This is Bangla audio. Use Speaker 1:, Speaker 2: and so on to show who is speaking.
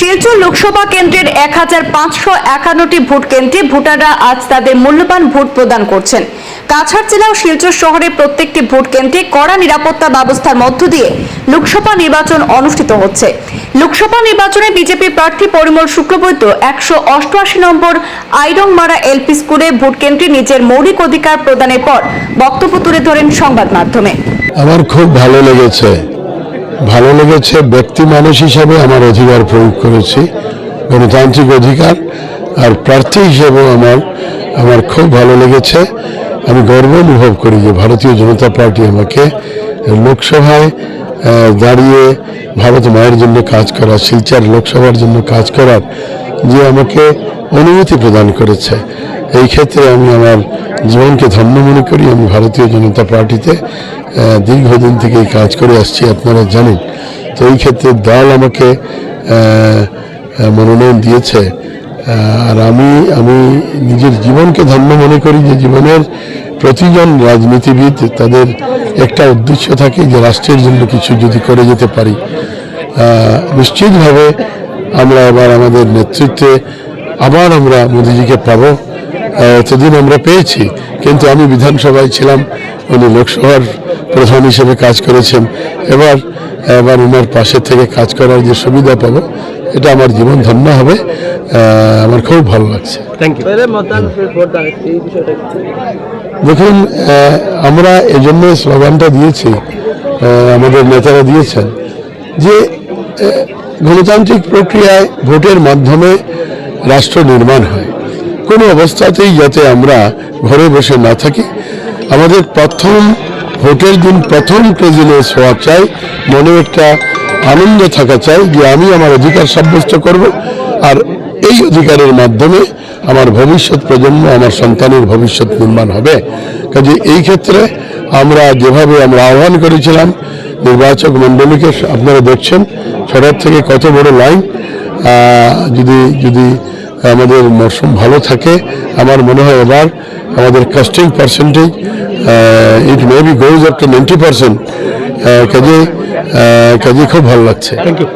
Speaker 1: শিলচর লোকসভা কেন্দ্রের এক হাজার পাঁচশো একান্নটি ভোট কেন্দ্রে ভোটাররা আজ তাদের মূল্যবান ভোট প্রদান করছেন। কাছাড় জেলা ও শিলচর শহরের প্রত্যেকটি ভোট কেন্দ্রে কড়া নিরাপত্তা ব্যবস্থার মধ্য দিয়ে লোকসভা নির্বাচন অনুষ্ঠিত হচ্ছে। লোকসভা নির্বাচনে বিজেপি প্রার্থী পরিমল শুক্লবৈদ্য একশো অষ্টআশি নম্বর আইরংমারা এলপি স্কুলে ভোট কেন্দ্রে নিজের মৌলিক অধিকার প্রদানের পর বক্তব্য তুলে ধরেন সংবাদ মাধ্যমে।
Speaker 2: আমার খুব ভালো লেগেছে। ভালো লেগেছে, ব্যক্তি মানুষ হিসাবে আমার অধিকার প্রয়োগ করেছি, গণতান্ত্রিক অধিকার আর প্রার্থী হিসেবেও আমার আমার খুব ভালো লেগেছে। আমি গর্ব অনুভব করি যে ভারতীয় জনতা পার্টি আমাকে লোকসভায় দাঁড়িয়ে ভারত মায়ের জন্য কাজ করা, শিলচার লোকসভার জন্য কাজ করার যে আমাকে অনুমতি প্রদান করেছে, এই ক্ষেত্রে আমি আমার জীবনকে ধন্য মনে করি। আমি ভারতীয় জনতা পার্টিতে দীর্ঘদিন থেকে এই কাজ করে আসছি, আপনারা জানেন। তো এই ক্ষেত্রে দল আমাকে মনোনয়ন দিয়েছে। আর আমি আমি নিজের জীবনকে ধন্য মনে করি যে জীবনের প্রতিজন রাজনীতিবিদ তাদের একটা উদ্দেশ্য থাকে যে রাষ্ট্রের জন্য কিছু যদি করে যেতে পারি। নিশ্চিতভাবে আমরা এবার আমাদের নেতৃত্বে আবার আমরা মোদিজিকে পাবো। এতদিন আমরা পেয়েছি কিন্তু আমি বিধানসভায় ছিলাম উনি লোকসভার প্রধান হিসেবে কাজ করেছেন। এবার এবার ওনার পাশে থেকে কাজ করার যে সুবিধা পাবো এটা আমার জীবন ধন্য হবে। আহ, আমার খুব ভালো লাগছে। দেখুন আহ, আমরা এজন্য স্লোগানটা দিয়েছি আহ, আমাদের নেতারা দিয়েছেন যে আহ, গণতান্ত্রিক প্রক্রিয়ায় ভোটের মাধ্যমে রাষ্ট্র নির্মাণ হয়। কোনো অবস্থাতেই যাতে আমরা ঘরে বসে না থাকি। আমাদের প্রথম ভোটের দিন প্রথম প্রেজেন্স হওয়া চাই, মনে একটা আনন্দ থাকা চাই যে আমি আমার অধিকার সাব্যস্ত করব আর এই অধিকারের মাধ্যমে আমার ভবিষ্যৎ প্রজন্ম, আমার সন্তানের ভবিষ্যৎ নির্মাণ হবে। কাজে এই ক্ষেত্রে আমরা যেভাবে আমরা আহ্বান করেছিলাম, নির্বাচক মণ্ডলীকে, আপনারা দেখছেন ছড়ার থেকে কত বড় লাইন। যদি যদি আমাদের মৌসুম ভালো থাকে। আমার মনে হয় এবার আমাদের casting percentage it may be goes up to ninety percent কাজে কাজে খুব ভালো লাগছে।
Speaker 3: Thank you